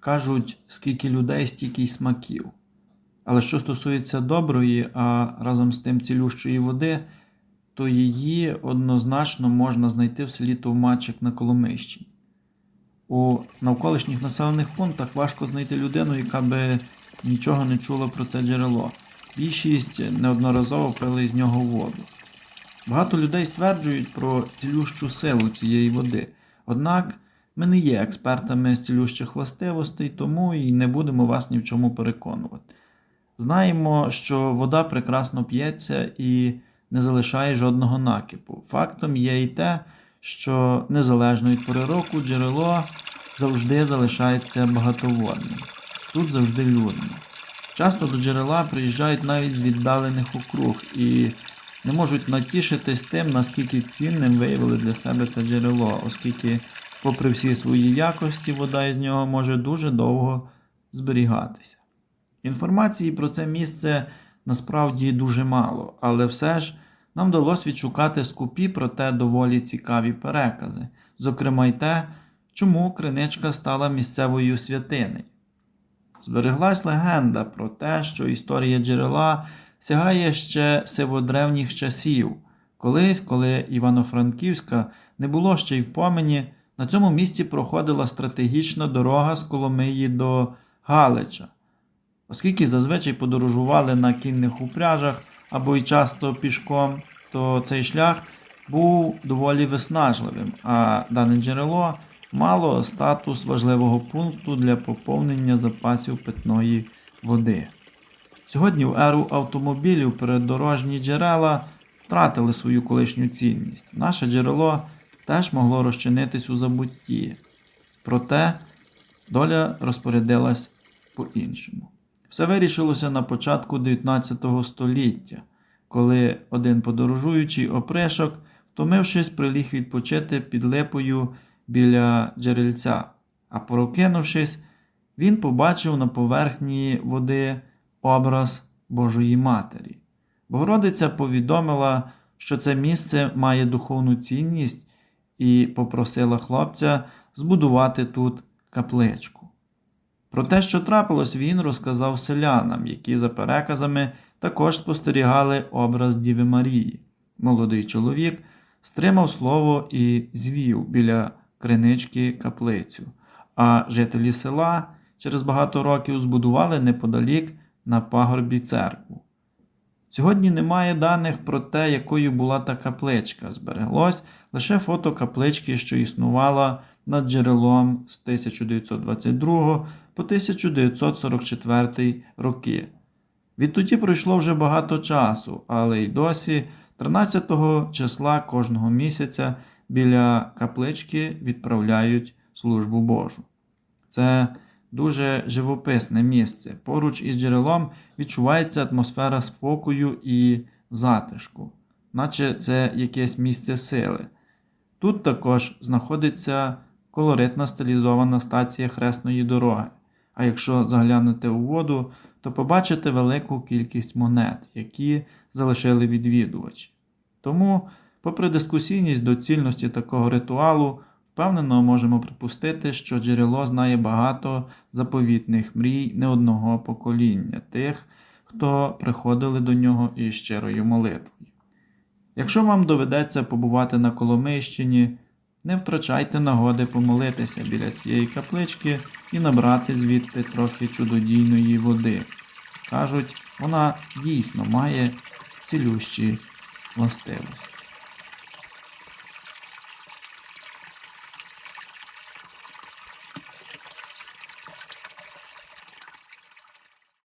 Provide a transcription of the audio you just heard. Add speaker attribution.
Speaker 1: Кажуть, скільки людей, стільки й смаків. Але що стосується доброї, а разом з тим цілющої води, то її однозначно можна знайти в селі Товмачик на Коломищі. У навколишніх населених пунктах важко знайти людину, яка би нічого не чула про це джерело. Більшість неодноразово пили з нього воду. Багато людей стверджують про цілющу силу цієї води. Однак ми не є експертами з цілющих властивостей, тому і не будемо вас ні в чому переконувати. Знаємо, що вода прекрасно п'ється і не залишає жодного накипу. Фактом є і те, що незалежно від пори року джерело завжди залишається багатоводним. Тут завжди людно. Часто до джерела приїжджають навіть з віддалених округ і не можуть натішитись тим, наскільки цінним виявили для себе це джерело, оскільки, попри всі свої якості, вода із нього може дуже довго зберігатися. Інформації про це місце насправді дуже мало, але все ж нам вдалося відшукати скупі, проте доволі цікаві перекази, зокрема й те, чому криничка стала місцевою святинею. Збереглась легенда про те, що історія джерела сягає ще сиводревніх часів. Колись, коли Івано-Франківська не було ще й в помені, на цьому місці проходила стратегічна дорога з Коломиї до Галича. Оскільки зазвичай подорожували на кінних упряжах або й часто пішком, то цей шлях був доволі виснажливим, а дане джерело мало статус важливого пункту для поповнення запасів питної води. Сьогодні в еру автомобілів переддорожні джерела втратили свою колишню цінність. Наше джерело теж могло розчинитись у забутті. Проте доля розпорядилась по-іншому. Все вирішилося на початку 19 століття, коли один подорожуючий опришок, втомившись, приліг відпочити під липою біля джерельця, а прокинувшись, він побачив на поверхні води образ Божої Матері. Богородиця повідомила, що це місце має духовну цінність і попросила хлопця збудувати тут капличку. Про те, що трапилось, він розказав селянам, які за переказами також спостерігали образ Діви Марії. Молодий чоловік стримав слово і звів біля кринички каплицю, а жителі села через багато років збудували неподалік на пагорбі церкву. Сьогодні немає даних про те, якою була та капличка. Збереглось лише фото каплички, що існувала над джерелом з 1922 по 1944 роки. Відтоді пройшло вже багато часу, але й досі, 13 числа кожного місяця, біля каплички відправляють службу Божу. Це дуже живописне місце. Поруч із джерелом відчувається атмосфера спокою і затишку, наче це якесь місце сили. Тут також знаходиться колоритна стилізована стація хресної дороги. А якщо заглянете у воду, то побачите велику кількість монет, які залишили відвідувачі. Тому, попри дискусійність доцільності такого ритуалу, впевнено можемо припустити, що джерело знає багато заповітних мрій не одного покоління, тих, хто приходили до нього із щирою молитвою. Якщо вам доведеться побувати на Коломийщині, не втрачайте нагоди помолитися біля цієї каплички і набрати звідти трохи чудодійної води. Кажуть, вона дійсно має цілющі властивості.